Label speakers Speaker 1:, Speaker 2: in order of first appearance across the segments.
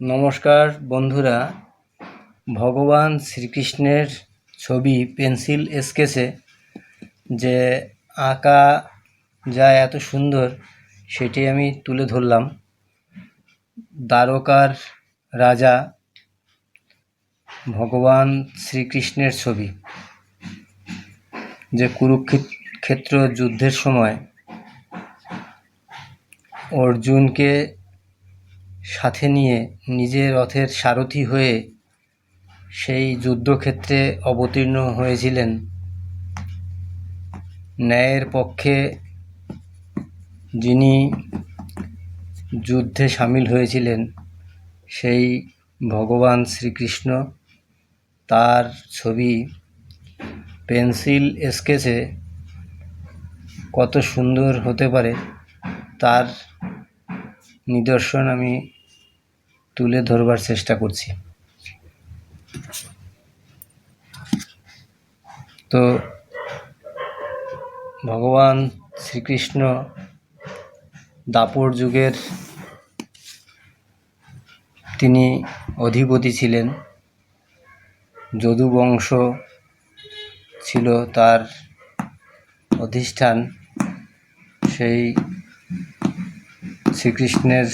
Speaker 1: নমস্কার বন্ধুরা। ভগবান শ্রীকৃষ্ণের ছবি পেন্সিল স্কেচে যে আঁকা যায় এত সুন্দর, সেটি আমি তুলে ধরলাম। দ্বারকার রাজা ভগবান শ্রীকৃষ্ণের ছবি। যে কুরুক্ষেত্র যুদ্ধের সময় অর্জুনকে সাথে নিয়ে নিজের রথের সারথি হয়ে সেই যুদ্ধক্ষেত্রে অবতীর্ণ হয়েছিলেন। ন্যায়ের পক্ষে যিনি যুদ্ধে সামিল হয়েছিলেন, সেই ভগবান শ্রীকৃষ্ণ তার ছবি পেন্সিল স্কেচে কত সুন্দর হতে পারে তার নিদর্শন আমি তুলে ধরবার চেষ্টা করছি। তো ভগবান শ্রীকৃষ্ণ দাপর যুগের তিনি অধিপতি ছিলেন। যদু বংশ ছিল তার অধিষ্ঠান। সেই শ্রীকৃষ্ণের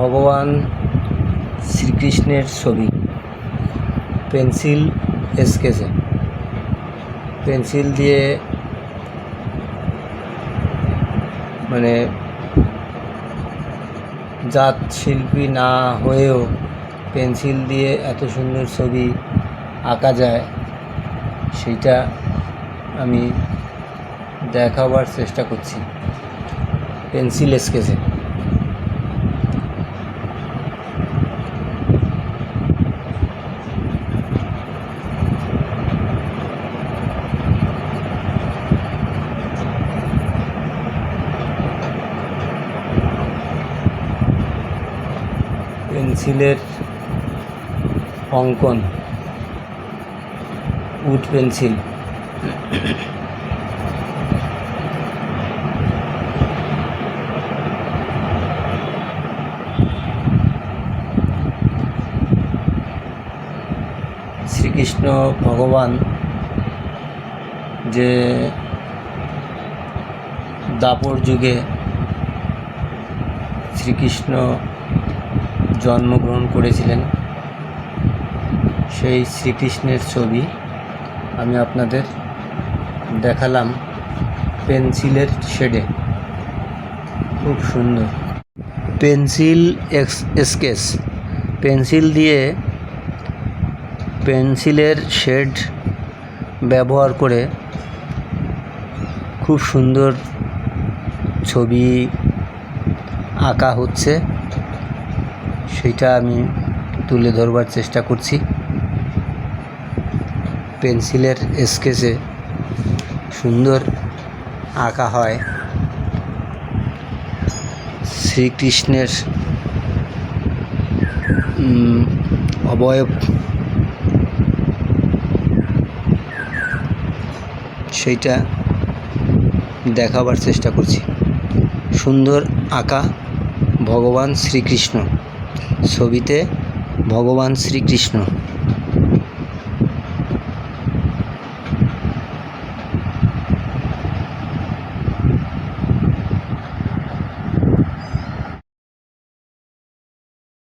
Speaker 1: ভগবান শ্রীকৃষ্ণের ছবি। পেন্সিল স্কেচে পেন্সিল দিয়ে মানে জাত শিল্পী না হয়েও পেন্সিল দিয়ে এত সুন্দর ছবি আঁকা যায়, সেটা আমি দেখাবার চেষ্টা করছি। পেন্সিল স্কেচে পেন্সিলের অঙ্কন উড পেন্সিল। শ্রীকৃষ্ণ ভগবান যে দাপর যুগে শ্রীকৃষ্ণ জন্মগ্রহণ করেছিলেন। সেই শ্রীকৃষ্ণের ছবি আমি আপনাদের দেখালাম পেন্সিলের শেডে। খুব সুন্দর। Pencil sketch. পেন্সিল দিয়ে পেন্সিলের শেড ব্যবহার করে খুব সুন্দর ছবি আঁকা হচ্ছে। সেইটা আমি তুলে ধরবার চেষ্টা করছি। পেন্সিলের স্কেচে সুন্দর আঁকা হয়। শ্রীকৃষ্ণের অবয়ব। সেইটা দেখাবার চেষ্টা করছি। সুন্দর আঁকা ভগবান শ্রীকৃষ্ণ। ছবিতে ভগবান শ্রীকৃষ্ণ।